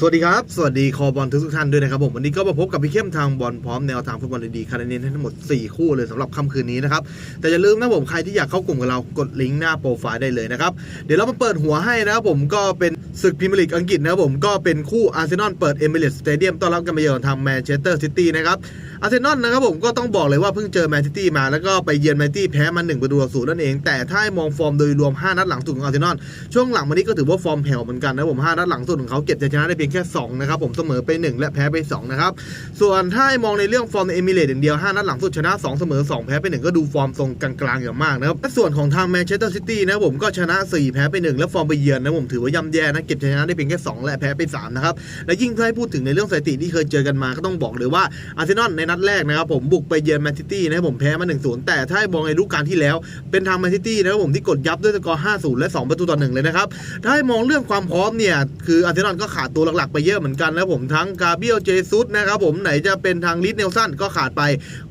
สวัสดีครับ สวัสดีคอบอลทุกทุกท่านด้วยนะครับผมวันนี้ก็มาพบกับพี่เข้มทางบอลพร้อมแนวทางฟุตบอลดีๆคาราเนนทั้งหมด 4 คู่เลยสำหรับค่ำคืนนี้นะครับ แต่อย่าลืมนะผมใครที่อยากเข้ากลุ่มกับเรากดลิงก์หน้าโปรไฟล์ได้เลยนะครับ เดี๋ยวเรามาเปิดหัวให้นะครับผมก็เป็นศึกพรีเมียร์ลีกอังกฤษนะครับผมก็เป็นคู่อาร์เซนอลเปิดเอมิเรตสเตเดียมต้อนรับกันมาเยือนทางแมนเชสเตอร์ซิตี้นะครับอาร์เซนอลนะครับผมก็ต้องบอกเลยว่าเพิ่งเจอแมนซิตี้มาแล้วก็ไปเยือนแมนซิตี้แพ้มา1ประตูต่อศูนย์นั่นเอง แต่ถ้ามองฟอร์มโดยรวม 5 นัดหลังสุดของอาร์เซนอลช่วงหลังมานี้ก็ถือว่าฟอร์มแผ่วเหมือนกันนะผม5นัดหลังสุดของเขาเก็บชนะได้เพียงแค่2นะครับผมเสมอไป 1 และแพ้ไป2นะครับส่วนถ้ามองในเรื่องฟอร์มในเอมิเรตอย่างเดียว5นัดหลังสุดชนะ 2 เสมอ 2 แพ้ไป 1 ก็ดูฟอร์มทรงกลางๆอย่างมากนะครับส่วนของทางแมนเชสเตอร์ซิตี้นะผมก็ชนะ 4 แพ้ไป 1 และฟอร์มไปเยือนนะผมถือว่าย่ำแย่นะเก็บชนะได้เพียงแค่2และแพ้ไป3นะครับและยิ่งถ้าให้พูดถึงในเรื่องสถิติที่เคยเจอกันมาก็ต้องบอกเลยว่าอาร์เซนอลในนัดแรกนะครับผมบุกไปเยือนแมนซิตี้นะครับผมแพ้มา1-0แต่ถ้าให้มองในฤดูกาลที่แล้ว เป็นทางแมนซิตี้นะครับผมที่กดยับด้วยสกอร์5-0และ2ประตูต่อ1เลยนะครับถ้าให้มองเรื่องความพร้อมเนี่ยคืออาร์เซนอลก็ขาดตัวหลักๆไปเยอะเหมือนกันนะผมทั้งกาเบียลเจซุสนะครับผมไหนจะเป็นทางลิสเนลสันก็ขาดไป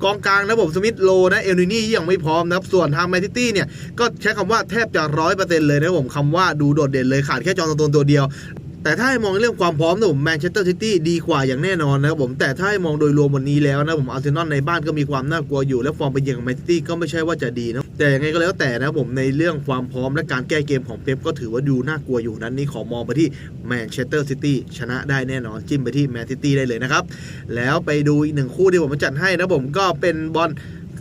กองกลางนะผมสมิธโลนะเอลนินี่ยังไม่พร้อมนะครับส่วนทางแมนซิตี้เนี่ยก็ใช้คำว่าแทบจะร้อยเปอร์เซ็นต์เลยนะผมคำว่าดูโดดเด่นเลยขาดแค่จอห์ตนตัวเดียว แต่ถ้าให้มองเรื่องความพร้อมนะผมแมนเชสเตอร์ซิตี้ดีกว่าอย่างแน่นอนนะครับผมแต่ถ้าให้มองโดยรวมวันนี้แล้วนะผมอาร์เซนอลในบ้านก็มีความน่ากลัวอยู่และฟอร์มไปเยือนของแมนซิตี้ก็ไม่ใช่ว่าจะดีนะแต่ยังไงก็แล้วแต่นะผมในเรื่องความพร้อมและการแก้เกมของเป๊ปก็ถือว่าดูน่ากลัวอยู่นั้นนี่ขอมองไปที่แมนเชสเตอร์ซิตี้ชนะได้แน่นอนจิ้มไปที่แมนซิตี้ได้เลยนะครับแล้วไปดูอีกหนึ่งคู่ที่ผมจัดให้นะผมก็เป็นบอล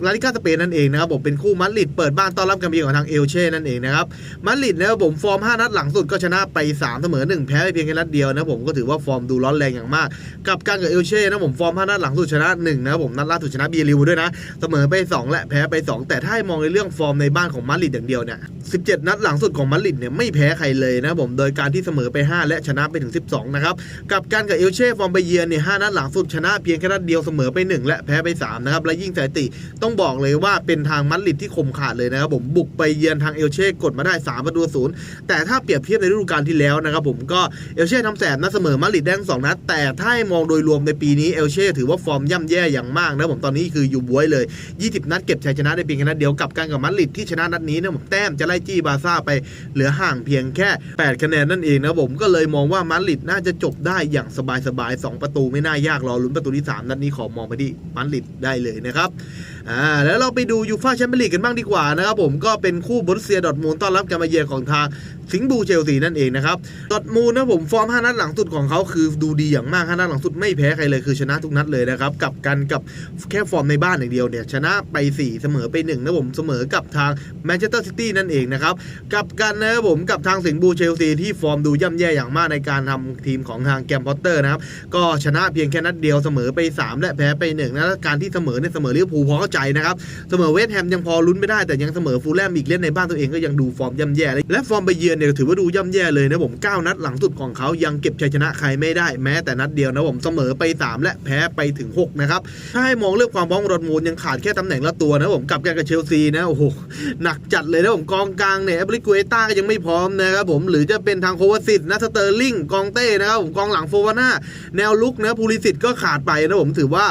ลาลิก้าสเปนนั่นเองนะครับผมเป็นคู่มาดริดเปิดบ้านต้อนรับกันเยือนของทางเอลเช่นั่นเองนะครับมาดริดนะครับผมฟอร์ม 5 นัดหลังสุดก็ชนะไป 3 เสมอ 1 แพ้ไปเพียงแค่นัดเดียวนะผมก็ถือว่าฟอร์มดูร้อนแรงอย่างมาก กับการกับเอลเช่นะผมฟอร์ม 5 นัดหลังสุดชนะ1นะครับผมนัดล่าสุดชนะเบียริวด้วยนะเสมอไป 2 และแพ้ไป 2 แต่ถ้าให้มองในเรื่องฟอร์มในบ้านของมาดริดอย่างเดียวเนี่ย17 นัดหลังสุดของมาดริดเนี่ยไม่แพ้ใครเลยนะผมโดยการที่เสมอไป 5 และชนะไปถึง 12นะครับกับการกับเอลเช่ฟอร์มไปเยือนเนี่ย5นัดหลังสุดชนะเพียงแค่นัดเดียวเสมอไป 1 และแพ้ไป3นะครับและยิ่งสถิติต้องบอกเลยว่าเป็นทางมัดริดที่คมขาดเลยนะครับผมบุกไปเยือนทางเอลเช่กดมาได้3ประตูศูนย์แต่ถ้าเปรียบเทียบในฤดูกาลที่แล้วนะครับผมก็เอลเช่ทำแสบนัดเสมอมัดริดได้ทั้งสองนัดแต่ถ้ามองโดยรวมในปีนี้เอลเช่ถือว่าฟอร์มย่ำแย่อย่างมากนะผมตอนนี้คืออยู่บวยเลย 20 นัดเก็บชัยชนะได้เพียงแค่นัดเดียวกับการกับมัดริดที่ชนะนัดนี้นะผมแต้มจะไล่จี้บาร์ซ่าไปเหลือห่างเพียงแค่ 8 คะแนนนั่นเองนะผมก็เลยมองว่ามัดริดน่าจะจบได้อย่างสบายๆสองประตูไม่น่ายากรอลุ้นประตูที่สามนัดนี้ขอมองไปที่มัดริดได้เลยนะครับ อ่าแล้วเราไปดูยูฟ่าแชมเปี้ยนลีกกันบ้างดีกว่านะครับผมก็เป็นคู่บรุสเซียดอทมูลต้อนรับการมาเยือนของทางสิงห์บูเชลซีนั่นเองนะครับดอทมูลนะผมฟอร์ม5นัดหลังสุดของเขาคือดูดีอย่างมาก5นัดหลังสุดไม่แพ้ใครเลยคือชนะทุกนัดเลยนะครับกับกันกับแค่ฟอร์มในบ้านอย่างเดียวเนี่ยชนะไป 4 เสมอไป1นะผมเสมอกับทางแมนเชสเตอร์ซิตี้นั่นเองนะครับกับกันนะครับผมกับทางสิงห์บูเชลซีที่ฟอร์มดูย่ำแย่อย่างมากในการทำทีมของทางแกมพอตเตอร์นะครับก็ชนะเพียงแค่นัดเดียวเสมอไป 3 และแพ้ไป1นะและการที่เสมอเนี่ยเสมอลิเวอร์พูลพอเข้าใจนะครับ เสมอเวสต์แฮมยังพอลุ้นไม่ได้แต่ยังเสมอฟูลแลมอีกเล่นในบ้านตัวเองก็ยังดูฟอร์มย่ำแย่เลยและฟอร์มไปเยือนเนี่ยถือว่าดูย่ำแย่เลยนะผม 9 นัดหลังสุดของเขายังเก็บชัยชนะใครไม่ได้แม้แต่นัดเดียวนะผมเสมอไป 3 และแพ้ไปถึง 6 นะครับ ถ้าให้มองเรื่องความพร้อมของดอร์ทมูลยังขาดแค่ตำแหน่งละตัวนะผมกับการกับเชลซีนะโอ้โหหนักจัดเลยนะผมกองกลางเนี่ยแอบริกเอต้าก็ยังไม่พร้อมนะครับผมหรือจะเป็นทางโควาซิตนะสเตอร์ลิงกองเต้นะครับผมกองหลังโฟวาน่าแนวลุกนะพูลิสิตก็ขาดไปนะผมถือว่า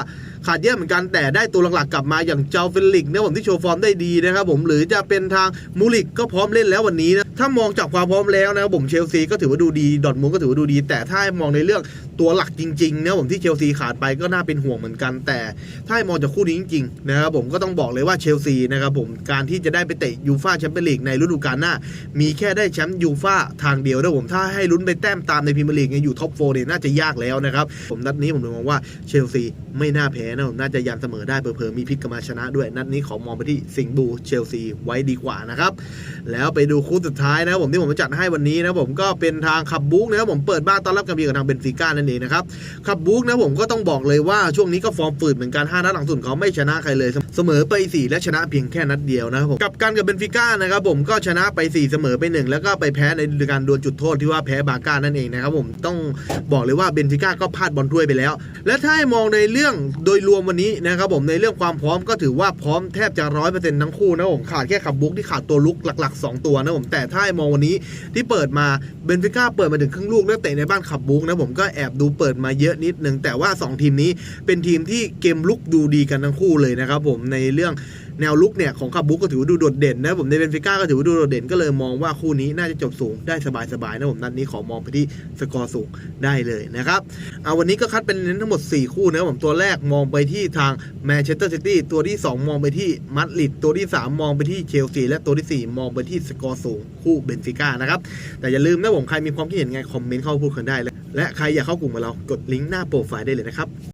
ขาดเยอะเหมือนกันแต่ได้ตัวหลักๆกลับมาอย่างเจ้าเฟลิกซ์นะผมที่โชว์ฟอร์มได้ดีนะครับผมหรือจะเป็นทางมูลิกก็พร้อมเล่นแล้ววันนี้นะถ้ามองจากความพร้อมแล้วนะครับผมเชลซีก็ถือว่าดูดีดอร์ทมูลก็ถือว่าดูดี แต่ถ้าให้มองในเรื่องตัวหลักจริงๆนะผมที่เชลซีขาดไปก็น่าเป็นห่วงเหมือนกัน แต่ถ้าให้มองจากคู่นี้จริงๆนะครับผมก็ต้องบอกเลยว่าเชลซีนะครับผมการที่จะได้ไปเตะยูฟ่าแชมเปี้ยนลีกในฤดูกาลหน้า มีแค่ได้แชมป์ยูฟ่าทางเดียวนะผมถ้าให้ลุ้นไปแต้มตามในพรีเมียร์ลีกอยู่ท็อปโฟร์เนี่ยน่าจะยากแล้วนะครับผมนัดนี้ผมเลยมองว่าเชลซีไม่น่าแพ้นลน่าจะยันเสมอได้เผลอๆมีพลิกกลับมาชนะด้วย นัดนี้ขอมองไปที่สิงห์บูเชลซีไว้ดีกว่านะครับ แล้วไปดูคู่สุดท้ายนะผมที่ผมจัดให้วันนี้นะผมก็เป็นทางขับบุ๊กนะครับผมเปิดบ้านต้อนรับกันเยือนกับทางเบนฟิก้านั่นเองนะครับขับบุ๊กนะผมก็ต้องบอกเลยว่าช่วงนี้ก็ฟอร์มฝืดเหมือนกัน5นัดหลังสุดเขาไม่ชนะใครเลย เสมอไป 4 และชนะเพียงแค่นัดเดียวนะครับผมกับการกับเบนฟิก้านะครับผมก็ชนะไป 4 เสมอไป 1 แล้วก็ไปแพ้ในการดวลจุดโทษที่ว่าแพ้บาก้านั่นเองนะครับผมต้องบอกเลยว่าเบนฟิก้าก็พลาดบอลถ้วยไปแล้ว และถ้าให้มองในเรื่องโดยรวมวันนี้นะครับผมในเรื่องความพร้อมก็ถือว่าพร้อมแทบจะร้อยเปอร์เซ็นต์ทั้งคู่นะผมขาดแค่ขับบุ๊กที่ขาดตัวลุกหลัก ๆ 2 ตัวนะผมแต่ถ้าให้มองวันนี้ที่เปิดมาเบนฟิก้าเปิดมาถึงครึ่งลูกแล้วเตะในบ้านขับบุ๊กนะผมก็แอบดูเปิดมาเยอะนิดนึงแต่ว่า 2 ทีมนี้เป็นทีมที่เกมลุกดูดีกันทั้งคู่เลยนะครับผมในเรื่องแนวลุกเนี่ยของคาบุกก็ถือว่าดูโดดเด่นนะผมในเบนฟิก้าก็ถือว่าดูโดดเด่นก็เลยมองว่าคู่นี้น่าจะจบสูงได้สบายๆนะผมนัดนี้ขอมองไปที่สกอร์สูงได้เลยนะครับเอาวันนี้ก็คัดเป็นเน้นทั้งหมด 4 คู่นะผมตัวแรกมองไปที่ทางแมนเชสเตอร์ซิตี้ตัวที่ 2 มองไปที่มัดริดตัวที่ 3 มองไปที่เชลซีและตัวทีสี่ 4 มองไปที่สกอร์สูงคู่เบนฟิก้านะครับแต่อย่าลืมนะผมใครมีความคิดเห็นไงคอมเมนต์เข้ามาพูดกันได้และและใครอยากเข้ากลุ่มกับเรากดลิงก์หน้าโปรไฟล์ได้เลยนะครับ